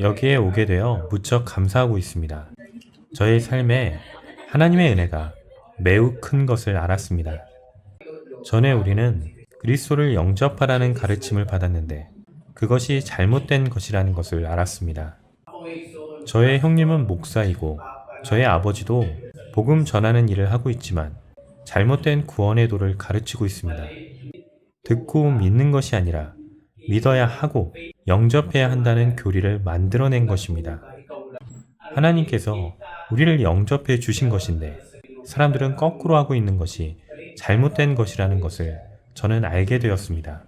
여기에 오게 되어 무척 감사하고 있습니다. 저의 삶에 하나님의 은혜가 매우 큰 것을 알았습니다. 전에 우리는 그리스도를 영접하라는 가르침을 받았는데 그것이 잘못된 것이라는 것을 알았습니다. 저의 형님은 목사이고 저의 아버지도 복음 전하는 일을 하고 있지만 잘못된 구원의 도를 가르치고 있습니다. 듣고 믿는 것이 아니라 믿어야 하고 영접해야 한다는 교리를 만들어낸 것입니다. 하나님께서 우리를 영접해 주신 것인데 사람들은 거꾸로 하고 있는 것이 잘못된 것이라는 것을 저는 알게 되었습니다.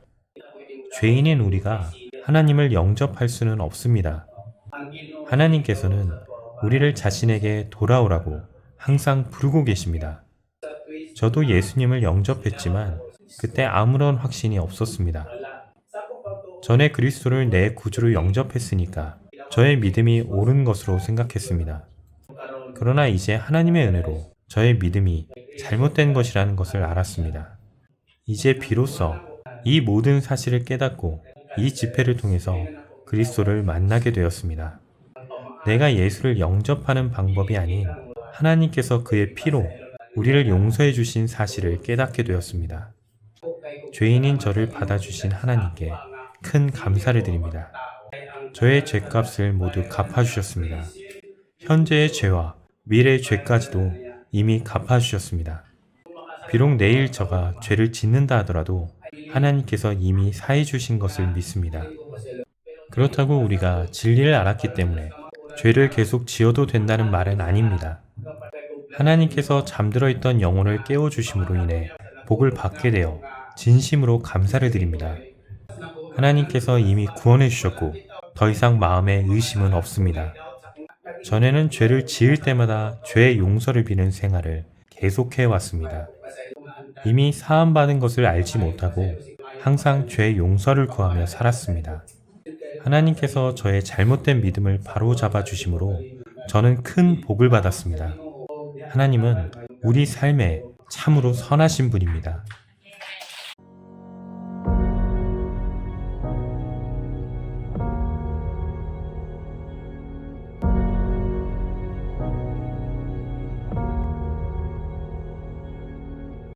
죄인인 우리가 하나님을 영접할 수는 없습니다. 하나님께서는 우리를 자신에게 돌아오라고 항상 부르고 계십니다. 저도 예수님을 영접했지만 그때 아무런 확신이 없었습니다. 전에 그리스도를 내 구주로 영접했으니까 저의 믿음이 옳은 것으로 생각했습니다. 그러나 이제 하나님의 은혜로 저의 믿음이 잘못된 것이라는 것을 알았습니다. 이제 비로소 이 모든 사실을 깨닫고 이 집회를 통해서 그리스도를 만나게 되었습니다. 내가 예수를 영접하는 방법이 아닌 하나님께서 그의 피로 우리를 용서해 주신 사실을 깨닫게 되었습니다. 죄인인 저를 받아주신 하나님께 큰 감사를 드립니다. 저의 죄값을 모두 갚아주셨습니다. 현재의 죄와 미래의 죄까지도 이미 갚아주셨습니다. 비록 내일 저가 죄를 짓는다 하더라도 하나님께서 이미 사해 주신 것을 믿습니다. 그렇다고 우리가 진리를 알았기 때문에 죄를 계속 지어도 된다는 말은 아닙니다. 하나님께서 잠들어 있던 영혼을 깨워 주심으로 인해 복을 받게 되어 진심으로 감사를 드립니다. 하나님께서 이미 구원해 주셨고 더 이상 마음에 의심은 없습니다. 전에는 죄를 지을 때마다 죄의 용서를 비는 생활을 계속해 왔습니다. 이미 사함받은 것을 알지 못하고 항상 죄의 용서를 구하며 살았습니다. 하나님께서 저의 잘못된 믿음을 바로 잡아 주심으로 저는 큰 복을 받았습니다. 하나님은 우리 삶에 참으로 선하신 분입니다.